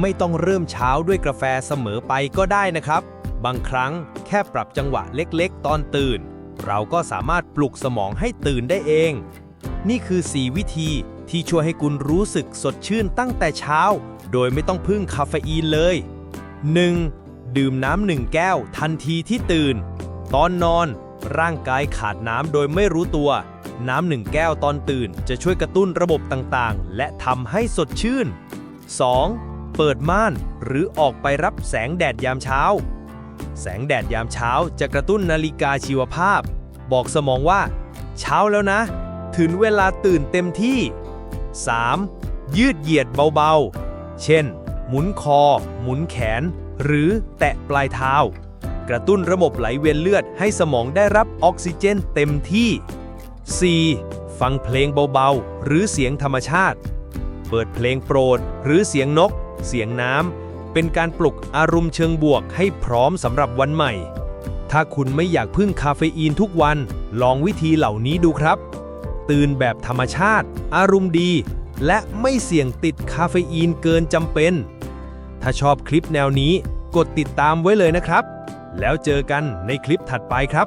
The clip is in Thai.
ไม่ต้องเริ่มเช้าด้วยกาแฟเสมอไปก็ได้นะครับ บางครั้งแค่ปรับจังหวะเล็กๆ ตอนตื่น เราก็สามารถปลุกสมองให้ตื่นได้เอง นี่คือ 4 วิธีที่ช่วยให้คุณรู้สึกสดชื่นตั้งแต่เช้า โดยไม่ต้องพึ่งคาเฟอีนเลย 1. ดื่มน้ำหนึ่งแก้วทันทีที่ตื่น ตอนนอน ร่างกายขาดน้ำโดยไม่รู้ตัว น้ำหนึ่งแก้วตอนตื่น จะช่วยกระตุ้นระบบต่างๆ และทำให้สดชื่น 2. เปิดม่านหรือออกไปรับแสงแดดยามเช้า แสงแดดยามเช้าจะกระตุ้นนาฬิกาชีวภาพ บอกสมองว่า เช้าแล้วนะ ถึงเวลาตื่นเต็มที่ 3. ยืดเหยียดเบาๆ เช่น หมุนคอ หมุนแขน หรือแตะปลายเท้า กระตุ้นระบบไหลเวียนเลือดให้สมองได้รับออกซิเจนเต็มที่ 4. ฟังเพลงเบาๆ หรือเสียงธรรมชาติ เปิดเพลงโปรดหรือเสียงนก เสียงน้ำเป็นการปลุกอารมณ์เชิงบวกให้พร้อมสำหรับวันใหม่ ถ้าคุณไม่อยากพึ่งคาเฟอีนทุกวัน ลองวิธีเหล่านี้ดูครับ ตื่นแบบธรรมชาติ อารมณ์ดี และไม่เสี่ยงติดคาเฟอีนเกินจำเป็น ถ้าชอบคลิปแนวนี้ กดติดตามไว้เลยนะครับ แล้วเจอกันในคลิปถัดไปครับ